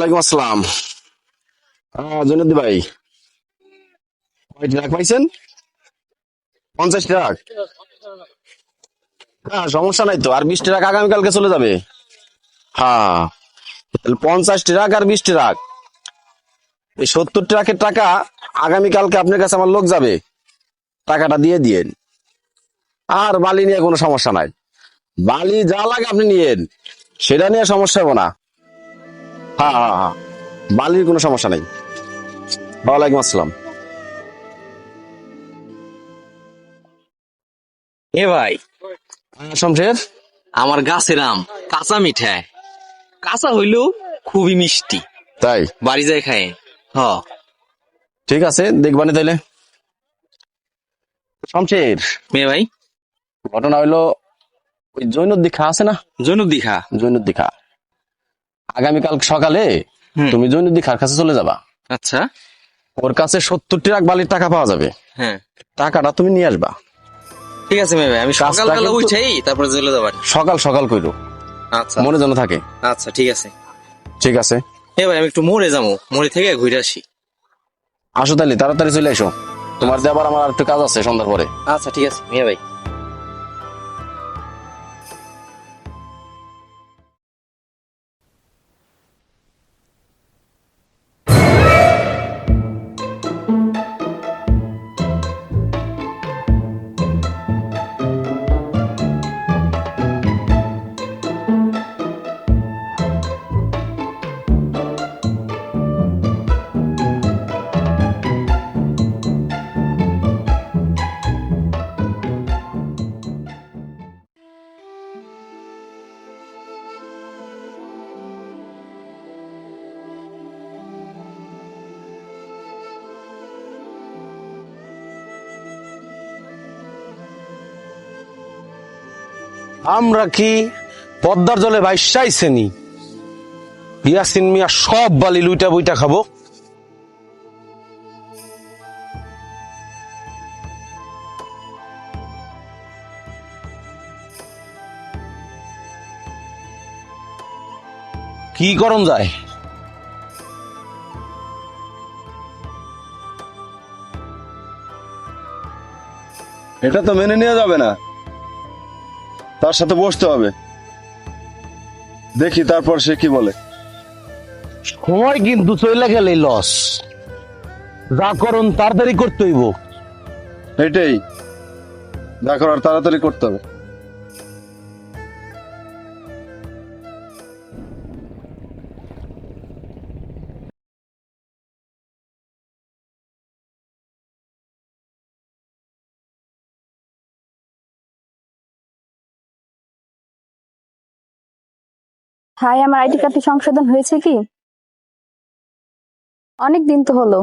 ওয়ালাইকুম আসসালাম। ভাই কয় ট্রাক পাইছেন? পঞ্চাশ ট্রাক হ্যাঁ সমস্যা নাই তো, আর বিশ ট্রাক আগামীকালকে চলে যাবে। হ্যাঁ পঞ্চাশ ট্রাক আর বিশ ট্রাক এই সত্তর ট্রাকের টাকা আগামীকালকে আপনার কাছে আমার লোক যাবে। টাকাটা দিয়ে দিয়েন। আর বালি নিয়ে কোনো সমস্যা নাই। বালি যা লাগে আপনি নিয়েন, সেটা নিয়ে সমস্যা হবে না। হ্যাঁ হ্যাঁ হ্যাঁ বালির কোনো সমস্যা নেই। ওয়ালাইকুম আসসালাম। এ ভাই হ্যাঁ, শমশের? আমার গাছের আম কাঁচা মিঠাই। কাঁচা হইলেও খুবই মিষ্টি। তাই? বাড়ি যায় খায়। হ। ঠিক আছে দেখবানি তাইলে। শমশের মেয়ে ভাই? ঘটনা হইল ওই জৈনদ দীক্ষা আছে না? জনুক দীঘা জৈনদ দীক্ষা আগামীকাল সকালে। তুমি জৈনদ খার কাছে চলে যাবা। আচ্ছা। ওর কাছে সত্তরটি ট্রাক বালির টাকা পাওয়া যাবে। হ্যাঁ। টাকাটা তুমি নিয়ে আসবা। ঠিক আছে আমি সকালবেলা উঠেই তারপরে চলে যাবার সকাল সকাল কইরো। আচ্ছা। মনে যেন থাকে। আচ্ছা ঠিক আছে। ঠিক আছে। এ ভাই আমি একটু মোড়ে যাব মোড়ে থেকে ঘুরে আসি। আসো তাহলে তাড়াতাড়ি চলে এসো। তোমার আবার আমার একটু কাজ আছে সন্ধ্যার পরে। আচ্ছা ঠিক আছে মেয়ে ভাই। আমরা কি পদ্মার জলে ভাইসাইছেনি? ইয়াসিন মিয়া সব বালি লুইটা বইটা খাব। কি করম যায়? এটা তো মেনে নেওয়া যাবে না। তার সাথে বসতে হবে। দেখি তারপর সে কি বলে। সময় কিন্তু চলে গেলে লস যা করুন তাড়াতাড়ি করতে হইব। এটাই। যা করার তাড়াতাড়ি করতে হবে। হাই আমার আইডি কার্ডটি সংশোধন হয়েছে কি? অনেক দিন তো হলো।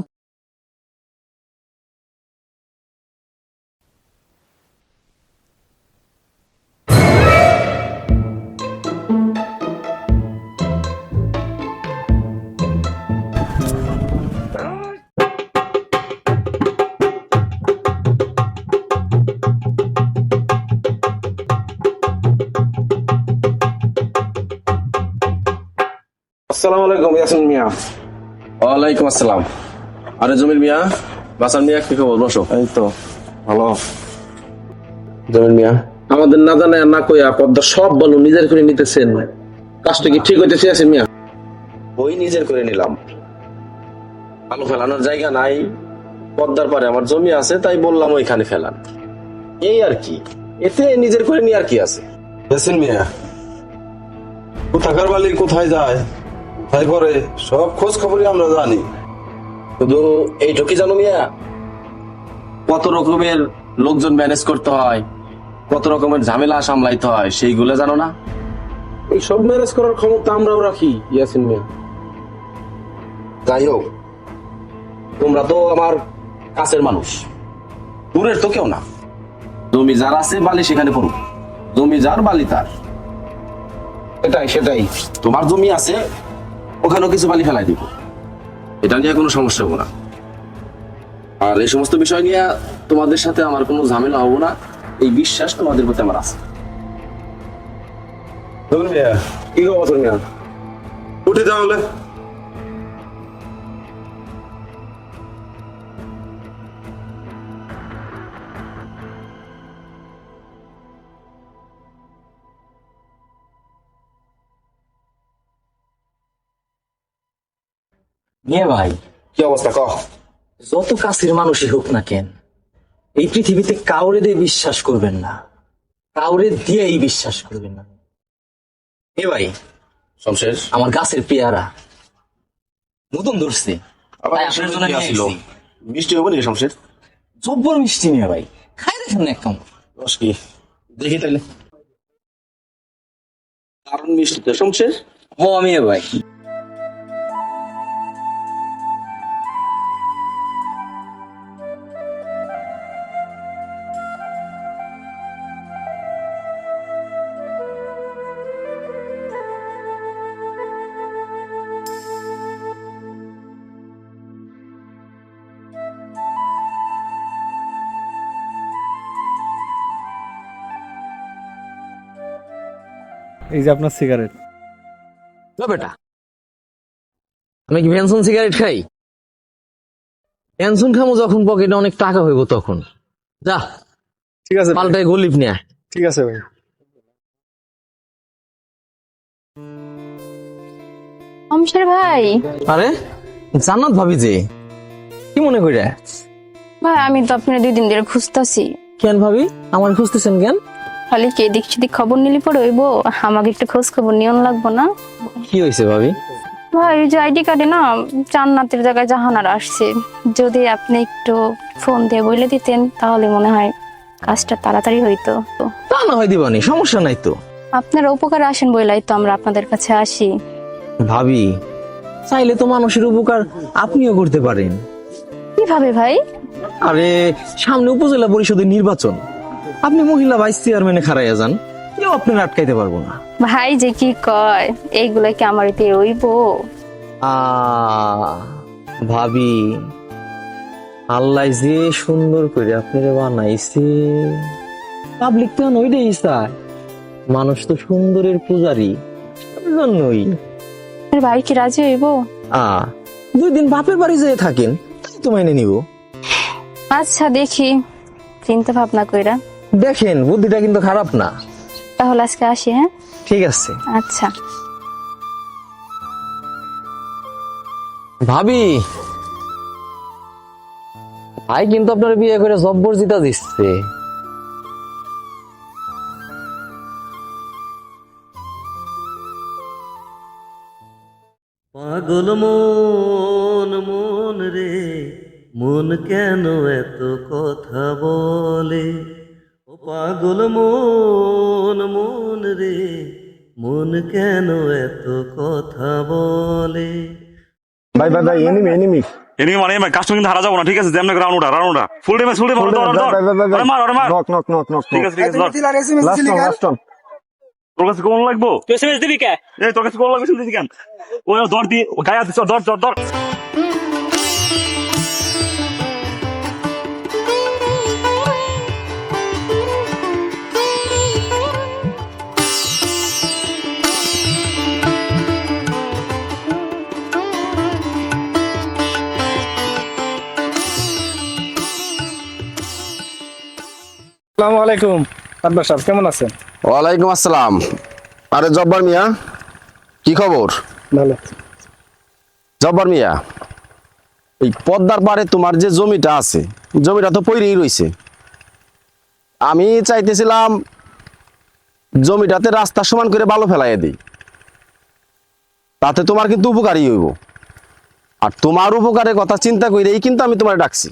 আলাইকুম ইয়াসিন মিয়া। ওয়ালাইকুম আসসালাম। আরে জমির মিয়া বাসার মিয়া কি খবর? বসো। এই তো ভালো। জমির মিয়া। আমাদের না জানা না কইয়া পদ্মা সব বলো নিজের করে নিতেছেন। কাজটা কি ঠিক হইতেছে আছেন মিয়া? ওই নিজের করে নিলাম। আলু ফেলানোর জায়গা নাই। পদ্মার পারে আমার জমি আছে তাই বললাম ওইখানে ফেলান। এই আর কি। এতে নিজের করে নিয়ে আর কি আছে? ইয়াসিন মিয়া কোথাকার বালি কোথায় যায়? কোথায় পরে সব খোঁজ খবরই আমরা জানি। শুধু এইটুকি জানো মিয়া কত রকমের লোকজন ম্যানেজ করতে হয় কত রকমের ঝামেলা সামলাইতে হয় সেইগুলো জানো না? এই সব ম্যানেজ করার ক্ষমতা আমরাও রাখি ইয়াসিন মিয়া। যাই হোক তোমরা তো আমার কাছের মানুষ। দূরের তো কেউ না। জমি যার আছে বালি সেখানে পড়ুক। জমি যার বালি তার। সেটাই সেটাই। তোমার জমি আছে ওখানেও কিছু পানি ফেলাই দিব। এটা নিয়ে কোনো সমস্যা হব না। আর এই সমস্ত বিষয় নিয়ে তোমাদের সাথে আমার কোনো ঝামেলা হব না। এই বিশ্বাস তোমাদের প্রতি আমার আছে। কি খবর উঠে তাহলে। নিয়ে ভাই। কি অবস্থা কহ যত কাছের মানুষই হোক না কেন এই পৃথিবীতে কাউরে দিয়ে বিশ্বাস করবেন না। কাউরে দিয়েই বিশ্বাস করবেন না। এ ভাই শমশের আমার গাছের পেয়ারা। নতুন ধরছে। আপনার জন্য নিয়ে আসিল? মিষ্টি হবে নাকি শমশের জব্বর মিষ্টি নিয়ে ভাই। খাই দেখেন না একদম রস কি? দেখি তাইলে কারণ মিষ্টি তো শমশের ও আমি ভাই। যে আপনার সিগারেট না বেটা। আমি কি ভ্যানসন সিগারেট খাই? ভ্যানসন খামো যখন পকেটে অনেক টাকা হইব তখন। যা ঠিক আছে ভাই, পাল্টায় গলিপ নিয়ে ঠিক আছে ভাই। অমশের ভাই। আরে জান্নাত ভাবি যে। কি মনে কইরা? ভাই আমি তো আপনার দুই দিন ধরে খুঁজতাছি। কেন ভাবি? আমার খুঁজতেছেন কেন? খালি কে দিক সেদিক খবর নিলি পরে হইব? আমাকে একটু খোঁজ খবর নিয়ন লাগবো না। কি হয়েছে ভাবি? ভাই ওই যে আইডি কার্ডে না জান্নাতের জায়গায় জাহানার আসছে। যদি আপনি একটু ফোন দিয়ে বলে দিতেন তাহলে মনে হয় কাজটা তাড়াতাড়ি হইতো। তা না হয় দিবানি সমস্যা নাই তো। আপনারা উপকারে আসেন বইলাই তো আমরা আপনাদের কাছে আসি। ভাবি চাইলে তো মানুষের উপকার আপনিও করতে পারেন। কীভাবে ভাই? আরে সামনে উপজেলা পরিষদের নির্বাচন। আপনি মহিলা ভাইস চেয়ারম্যানে খারাইয়া যান কেউ আপনার আটকাইতে পারব না। ভাই যে কি কয় এইগুলা কি আমার হইব আ ভাবি আল্লাহ যে সুন্দর করে আপনারে বানাইছে। পাবলিক তো ওইটাই চায় মানুষ তো সুন্দরের পূজারি জন্যই ভাই কি রাজি হইব? আ দুই দিন বাপের বাড়ি যেয়ে থাকেন তাই তো মাইনে নিব। আচ্ছা দেখি চিন্তা ভাবনা কইরা। দেখেন বুদ্ধিটা কিন্তু খারাপ না। তাহলে আজকে আসি হ্যাঁ? ঠিক আছে। আচ্ছা। ভাবি ভাই কিন্তু আপনার বিয়ে করে জব্বর জিতা দিচ্ছে। পাগল মন মন রে মন কেন এত কথা বলে? পাগল মন মন রে মন কেন এত কথা বলে? ভাই ভাই ভাই এনিমি এনিমি এদিকে মানে এবার কাস্টমার কিন্তু হারা যাব না ঠিক আছে যেমন রাউন্ড ওটা রাউন্ড ওটা। ফুল টাইমে ফুল টাইম ধর ধর ধর মার ওরে মার নক নক নক নক ঠিক আছে ঠিক আছে ধর লাস্ট অন লাস্ট অন তোর কাছে কোন লাগবো? তুই এসএমএস দিবি কে? এই তোর কাছে কোন লাগবে শুনতে কেন? ওই দর দিয়ে ও গায়ে দিছ দর দর দর আসসালামু আলাইকুম। সাহেব কেমন আছেন? ওয়ালাইকুম আসসালাম। আরে জব্বার মিয়া কি খবর? ভালো জব্বার মিয়া এই পদ্মার পাড়ে তোমার যে জমিটা আছে জমিটা তো পইরেই রইছে। আমি চাইতেছিলাম জমিটাতে রাস্তা সমান করে বালু ফেলাইয়া দিই। তাতে তোমার কিন্তু উপকারই হইব। আর তোমার উপকারের কথা চিন্তা করেই কিন্তু আমি তোমার ডাকছি।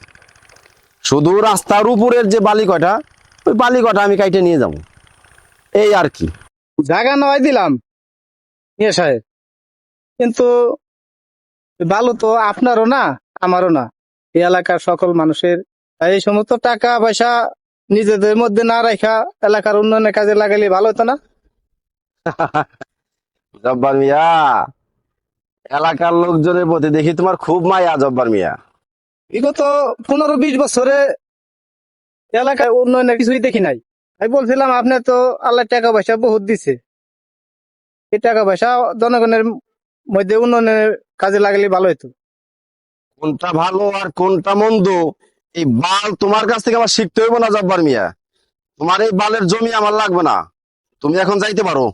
শুধু রাস্তার উপরের যে বালি কয়টা ওই বালি কয়টা আমি কাইটে নিয়ে যাব। এই আর কি। জায়গা নয় দিলাম ইয়ে সাহেব। কিন্তু ভালো তো আপনারও না আমারও না। এই এলাকার সকল মানুষের এই সমস্ত টাকা পয়সা নিজেদের মধ্যে না রাখা এলাকার উন্নয়নের কাজে লাগালে ভালো হতো না? জব্বার মিয়া এলাকার লোকজনের প্রতি দেখি তোমার খুব মায়া জব্বার মিয়া। বিগত পনেরো বিশ বছরে এলাকায় উন্নয়নের কিছুই দেখি নাই। আমি বলছিলাম, আপনি তো আল্লাহ টাকা পয়সা বহুত দিছে। এই টাকা পয়সা জনগণের মধ্যে উন্নয়নের কাজে লাগলে ভালো হইতো। কোনটা ভালো আর কোনটা মন্দ, এই বাল তোমার কাছ থেকে আমার শিখতে হইব না, জব্বার মিয়া। তোমার এই বালের জমি আমার লাগবে না। তুমি এখন যাইতে পারো।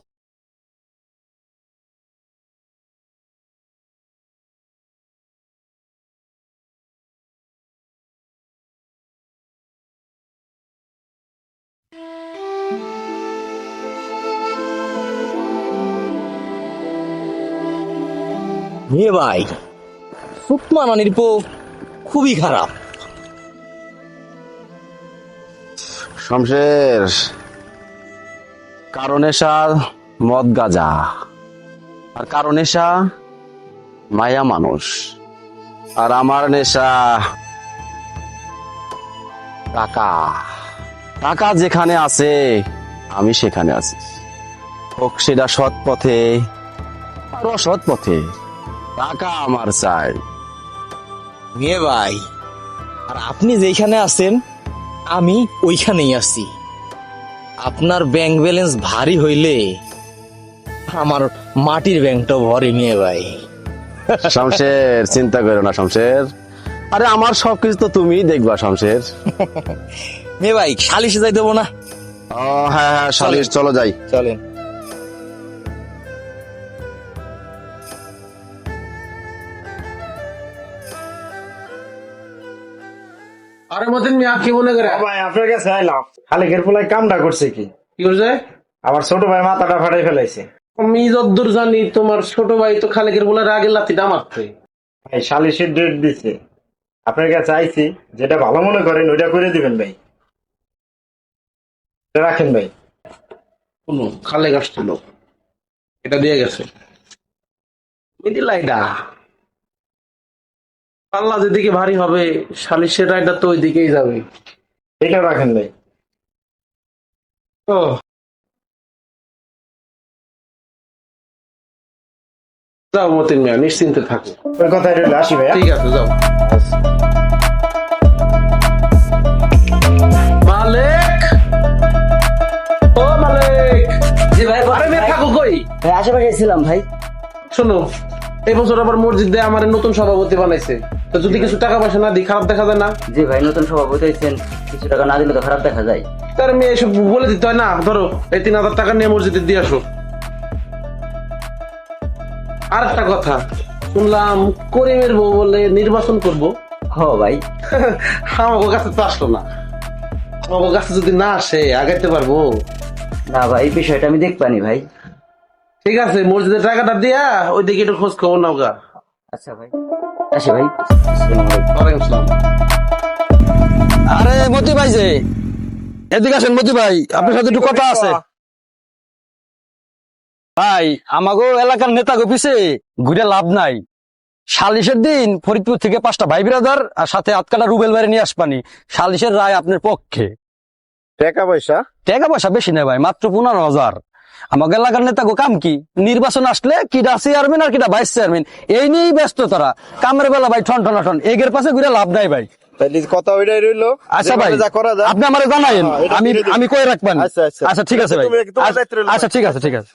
মেয়ে ভাই। সুতমা নানির পো খুবই খারাপ। শমশের কারণ এসা মদ গাজা, আর কারণ এসা মায়া মানুষ, আর আমার নেশা টাকা। টাকা যেখানে আছে, আমি সেখানে আছি। হোক সেটা সৎ পথে আর অসৎ পথে। টাকা আমার চাই। মেয়ে ভাই আর আপনি যেখানে আছেন আমি ওইখানেই আছি। আপনার ব্যাংক ব্যালেন্স ভারী হইলে আমার মাটির ব্যাংকটা ভরে মেয়ে ভাই। শমশের চিন্তা করো না শমশের। আরে আমার সবকিছু তো তুমি দেখবা শমশের। মেয়ে ভাই সালিশে যাই দেবো না? ও হ্যাঁ হ্যাঁ শালিশ চলো যাই। চলেন। আরে মতিন মিয়া কি মনে করে? ভাই আপনার কাছে আইলাম। খালেকের পোলায় কামটা করছে কি? কি করছে আমার ছোট ভাই মাথাটা ফাটাই ফেলাইছে। আমি যদ্দূর জানি তোমার ছোট ভাই তো বলে আগে ভাই সালিশের ডেট দিছে। আপনার কাছে আইছি যেটা ভালো মনে করেন ওইটা করে দিবেন ভাই। রাখেন ভাই। শুনো খালেক আসছিল। এটা দিয়ে গেছে। মিদিলা এটা পাল্লা যেদিকে ভারী হবে সালিশের রায়টা তো ওই দিকেই যাবে। এটা রাখেন ভাই ও যাও মতিন মিয়া নিশ্চিন্তে থাকো। ওই কথা রইল আসি ভাই ঠিক আছে যাও। মালিক! ও মালিক! জি ভাই আরে থাকো কই? ভাই আশেপাশে ছিলাম ভাই। শোনো এই বছর আবার মসজিদে আমার নতুন সভাপতি বানাইছে। তো যদি কিছু টাকা পয়সা না দিই খারাপ দেখা যায় না? জি ভাই নতুন সভাপতি হয়েছেন কিছু টাকা না দিলে তো খারাপ দেখা যায়। তার মেয়ে এসব বলে দিতে হয় না। ধরো এই তিন হাজার টাকা নিয়ে মসজিদে দিয়ে আসো। আর একটা কথা শুনলাম করিমের বউ বলে নির্বাচন করব। হ ভাই। আমাকে কাছে তো আসলো না। আমাকে কাছে যদি না আসে আগাইতে পারব। না ভাই বিষয়টা আমি দেখবানি ভাই। ঠিক আছে মসজিদের টাকাটা দিয়া ওই দিকে একটু খোঁজ খবর নাও গা। আচ্ছা ভাই। আসি ভাই। ওয়ালাইকুম আসসালাম। আরে মতি ভাই যে। এদিকে আসেন মতি ভাই আপনার সাথে একটু কথা আছে। ভাই আমাগো এলাকার নেতা পিছে ঘুরে লাভ নাই। সালিশের দিন ফরিদপুর থেকে পাঁচটা ভাই বিরাদার আর সাথে আতকাটা রুবেল বাইরে নিয়ে আসবানি। সালিশের রায় আপনার পক্ষে। টাকা পয়সা? টাকা পয়সা বেশি নেই ভাই মাত্র পনেরো হাজার। আমাকে লাগার নেতা গো কাম কি? নির্বাচন আসলে কিডা চেয়ারম্যান আর কিটা ভাইস চেয়ারম্যান এই নিয়েই ব্যস্ত তারা। কামের বেলা ভাই ঠন ঠন ঠন এগের পাশে ঘুরে লাভ নাই ভাই। কথা ওইটাই রইল আচ্ছা ভাই আপনি আমার জানাইন হ্যাঁ, আমি কয়ে রাখবেন? আচ্ছা, আচ্ছা। আচ্ছা ঠিক আছে ভাই। দায়িত্ব রইল। আচ্ছা ঠিক আছে ঠিক আছে।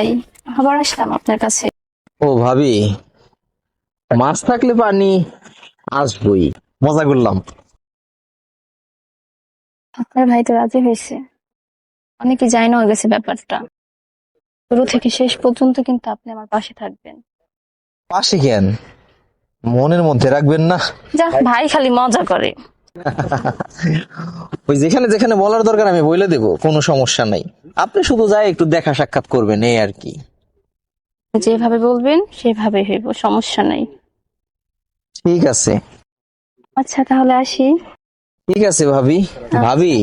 ভাই আবার আসলাম আপনার কাছে। ও ভাবি মাছ থাকলে পানি আসবই মজা করলাম। আপনার ভাই তো রাজি হয়েছে। অনেকে জানি না গেছে ব্যাপারটা। শুরু থেকে শেষ পর্যন্ত কিন্তু আপনি আমার পাশে থাকবেন। পাশে কেন? মনের মধ্যে রাখবেন না। যা ভাই খালি মজা করে। ওই যেখানে যেখানে বলার দরকার আমি বলে দেব কোনো সমস্যা নাই। আপনি শুধু যাই একটু দেখা সাক্ষাৎ করবেন এই আর কি। যেভাবে বলবেন সেভাবে হইব সমস্যা নাই। ঠিক আছে। আচ্ছা তাহলে আসি। ঠিক আছে ভাবি। ভাবি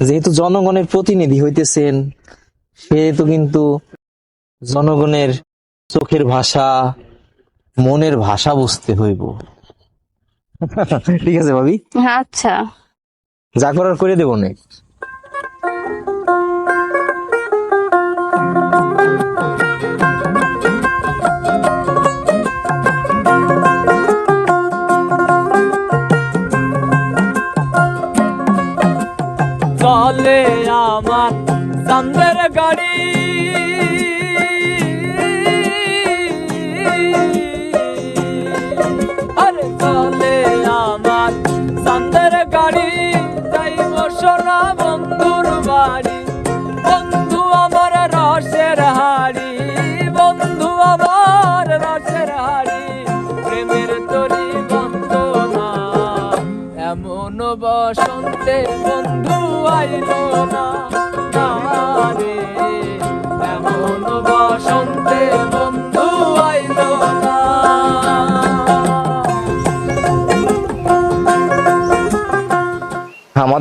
যেহেতু জনগণের প্রতিনিধি হইতেছেন সেহেতু কিন্তু জনগণের চোখের ভাষা মনের ভাষা বুঝতে হইব। ঠিক আছে ভাবি? আচ্ছা। যা করার করে দেবো না চলে আমার চান্দের যাইব বন্ধুর বাড়ি? বন্ধু আমার রসের হাড়ি। বন্ধু আমার রসের হাড়ি। প্রেমের তরি বন্ধনা এমন বসন্তে বন্ধু আইল।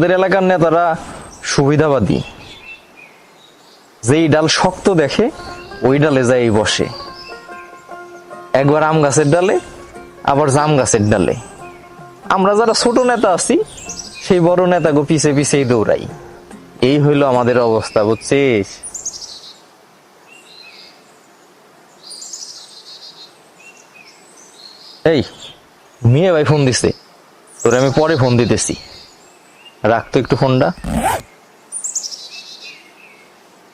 আমাদের এলাকার নেতারা সুবিধাবাদী। যেই ডাল শক্ত দেখে, ওই ডালে যাই বসে। একবার আম গাছের ডালে, আবার জাম গাছের ডালে। আমরা যারা ছোট নেতা আছি, সেই বড় নেতাকে পিছে পিছেই দৌড়াই। এই হইল আমাদের অবস্থা, বুঝছিস? এই, মেয়ে ভাই ফোন দিছে। তোরে আমি পরে ফোন দিতেছি। রাখতো একটু ফোনটা।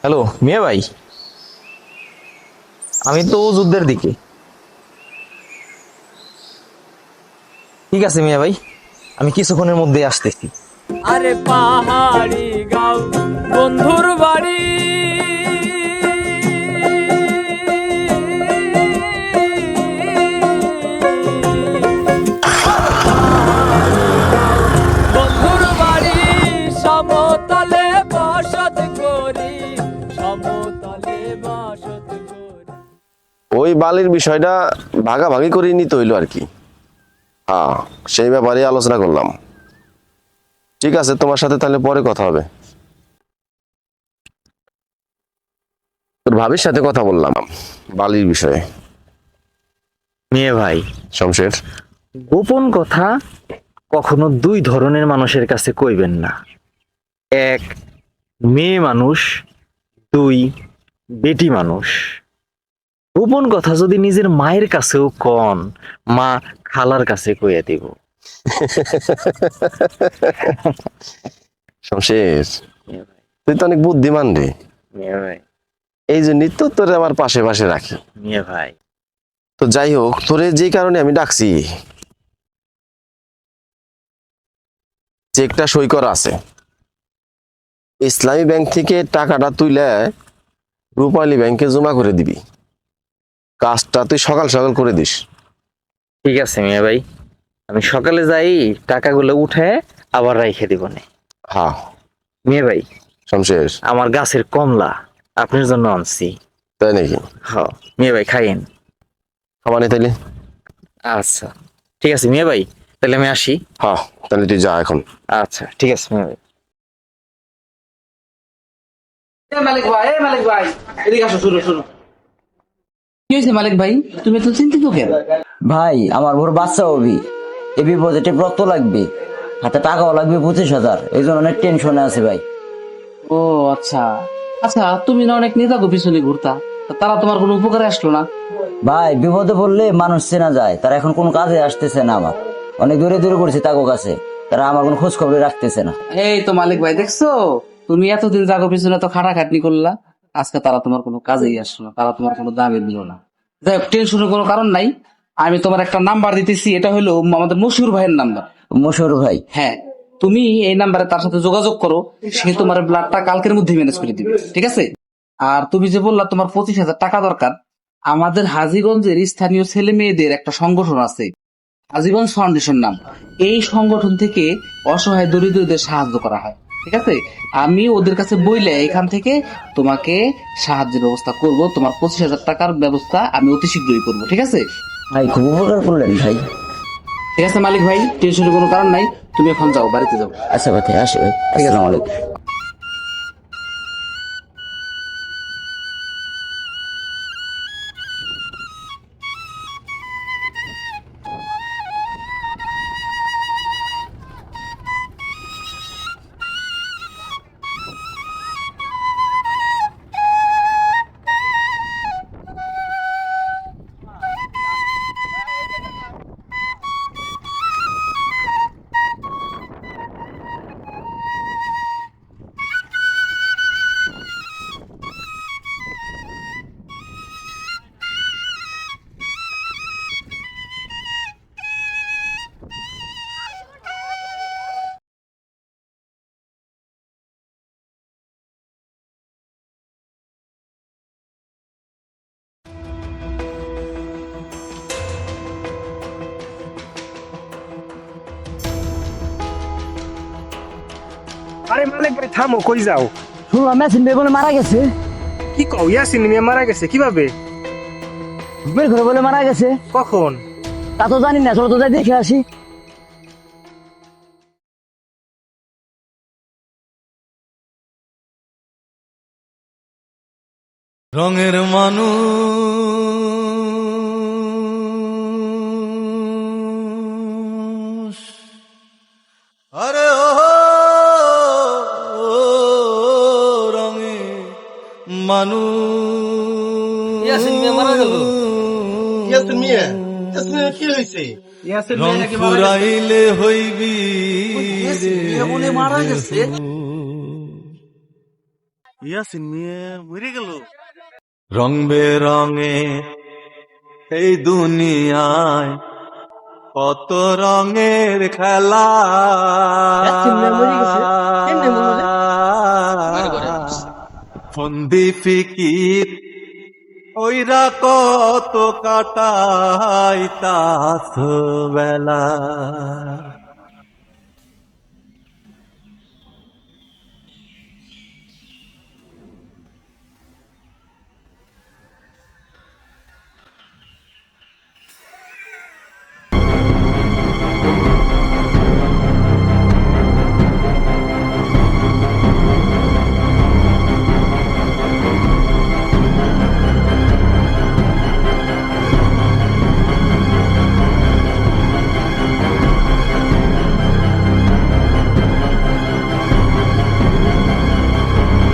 হ্যালো, মিয়া ভাই? আমি তো যুদ্ধের দিকে। ঠিক আছে মিয়া ভাই, আমি কিছুক্ষণের মধ্যে আসতেছি। আরে পাহাড়ি গাও, বন্ধুর বাড়ি। ওই বালির বিষয়টা ভাগাভাগি করে নিতে হইল আর কি। হ্যাঁ সেই ব্যাপারে আলোচনা করলাম। ঠিক আছে তোমার সাথে তাহলে পরে কথা হবে। তোর ভাবির সাথে কথা বললাম বালির বিষয়ে। মেয়ে ভাই। শমশের। গোপন কথা কখনো দুই ধরনের মানুষের কাছে কইবেন না। এক মেয়ে মানুষ দুই বেটি মানুষ। গোপন কথা যদি নিজের মায়ের কাছেও কন মা খালার কাছে কইয়া দিব। শমশের তুই তো অনেক বুদ্ধিমান রে। এই যে নিত্য তোরে আমার পাশে পাশে রাখি। মেয়ে ভাই। তো যাই হোক তোরে যে কারণে আমি ডাকছি চেকটা সই করা আছে। ইসলামী ব্যাংক থেকে টাকাটা তুইলে রূপালী ব্যাংকে জমা করে দিবি। কাজটা তুই সকাল সকাল করে দিস। ঠিক আছে মেয়ে ভাই। আমি সকালে যাই টাকাগুলো উঠে আবার রাইখে দিব নে। হ্যাঁ। মেয়ে ভাই শমশের আমার গাছের কমলা আপনার জন্য আনছি। তাই নাকি? হ মিয়া ভাই খাইয়েন। খাবার নেই তাইলে? আচ্ছা ঠিক আছে মেয়ে ভাই তাহলে আমি আসি। হ্যাঁ তাহলে তুই যা এখন। আচ্ছা ঠিক আছে মেয়ে ভাই। মালিক ভাই এ মালিক ভাই এদিকে আসো শুরু শুরু কি হয়েছে মালিক ভাই? তুমি তো চিন্তিত কেন? ভাই আমার বড় বাচ্চা হবি। এ রক্ত লাগবে। হাতে টাকাও লাগবে পঁচিশ হাজার। এই জন্য অনেক টেনশনে আছে ভাই। ও আচ্ছা। আচ্ছা তুমি না অনেক নেতা পিছনে ঘুরতা? তা তারা তোমার কোনো উপকারে আসলো না? ভাই বিপদে পড়লে মানুষ চেনা যায়। তারা এখন কোনো কাজে আসতেছে না আমার। অনেক দূরে দূরে করছি তাকো কাছে। তারা আমার কোনো খোঁজ খবর রাখতেছে না। এই তো মালিক ভাই দেখছ? তুমি এতদিন জাগো পিছনে তো খাটাখাটনি করলা। আজকে তারা তোমার কোনো কাজেই আসলো না তারা তোমার কোনো দামে দিল না। যাই হোক টেনশনের কোনো কারণ নাই। আমি তোমার একটা নাম্বার দিতেছি এটা হলো আমাদের মশিউর ভাইয়ের নাম্বার মশুর ভাই। হ্যাঁ তুমি এই নাম্বারে তার সাথে যোগাযোগ করো সে তোমার ব্লাডটা কালকের মধ্যে ম্যানেজ করে দিবে ঠিক আছে? আর তুমি যে বললা তোমার পঁচিশ হাজার টাকা দরকার আমাদের হাজিগঞ্জের স্থানীয় ছেলে মেয়েদের একটা সংগঠন আছে হাজিগঞ্জ ফাউন্ডেশন নাম। এই সংগঠন থেকে অসহায় দরিদ্রদের সাহায্য করা হয়। ঠিক আছে? আমি ওদের কাছে বইলে এখান থেকে তোমাকে সাহায্যের ব্যবস্থা করব। তোমার পঁচিশ হাজার টাকার ব্যবস্থা আমি অতি শীঘ্রই করব ঠিক আছে? ভাই খুব উপকার করলেন ভাই। ঠিক আছে মালিক ভাই টেনশনের কোনো কারণ নাই। তুমি এখন যাও বাড়িতে যাও। আচ্ছা ভাই আসি ভাই। আসসালামু আলাইকুম। থামো কই যাও? শুনলাম মেশিন ভাই বলে মারা গেছে। কি কও? ইয়াসিন মিয়া মারা গেছে? কীভাবে? বের করে বলে মারা গেছে। কখন? তা তো জানি না চলো তো যাই দেখে আসি। রঙের মানুষ কি? ফুরাইলে হইবি রে মারা গেছে? ইয়াসিন মিয়া মরে গেল। রং বেরঙে এই দুনিয়ায় কত রঙের খেলা। ফন্দি ফিকির ওইরা কত কাটাই তাস বেলা।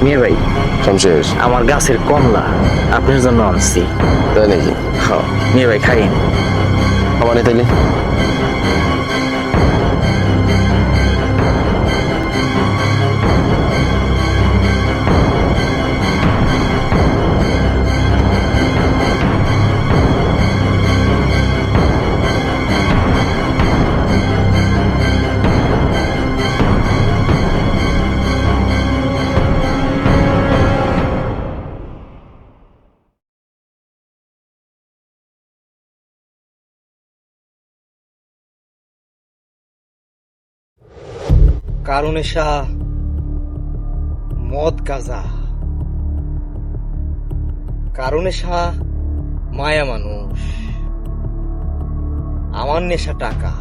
মেয়ে ভাই। শমশের আমার গাছের কমলা আপনার জন্য আনছি। তাই নাকি? খাও। মিয়া ভাই খাইন। আমার তাইলে? কারণে শাহ মদ গাজা। কারণে শাহ মায়া মানুষ। আমার নেশা টাকা।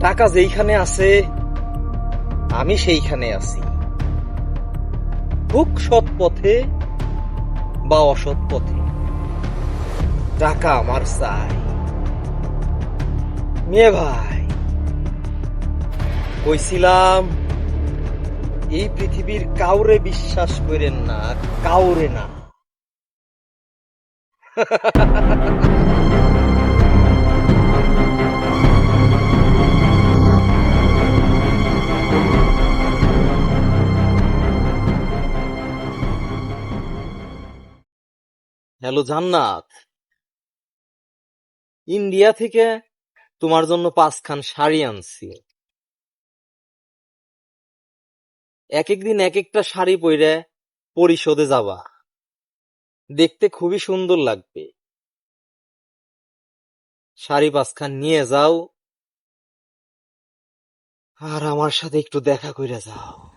টাকা যেইখানে আছে, আমি সেইখানে আছি। হোক সৎ পথে বা অসৎ পথে। টাকা আমার চাই। মেয়ে ভাই কইছিলাম, এই পৃথিবীর কাউরে বিশ্বাস করেন না কাউরে না। হ্যালো জান্নাত। ইন্ডিয়া থেকে তোমার জন্য পাঁচখান শাড়ি আনছি। এক দিন এক একটা শাড়ি পরে পরিশোধে যাবা। দেখতে খুবই সুন্দর লাগবে। শাড়ি পাঁচখান নিয়ে যাও। আর আমার সাথে একটু দেখা কইরা যাও।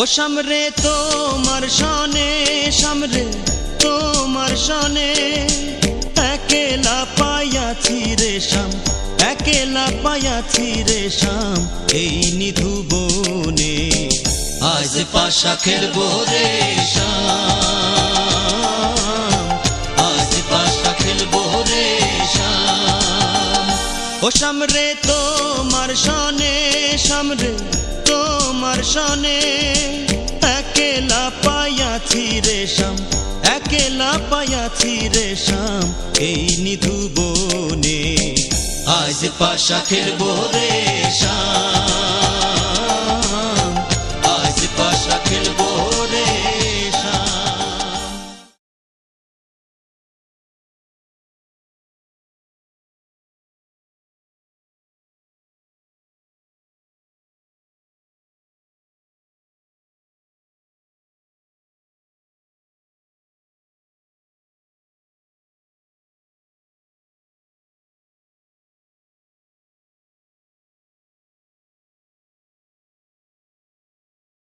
ও সামরে তোমার সনে সামরে তোমার সনে একেলা পাইয়াছি রে শাম একেলা পাইয়াছি রে শাম এই নিধু বনে। আজ পাশা খেলব রে শাম আজ পাশা খেলব রে ও সামরে তোমার সনে সামরে তোমার সনে একেলা পাইয়াছি রেশাম একেলা পাইয়াছি রেশাম এই নিধু বনে। আজ পাশা খেলব রে শাম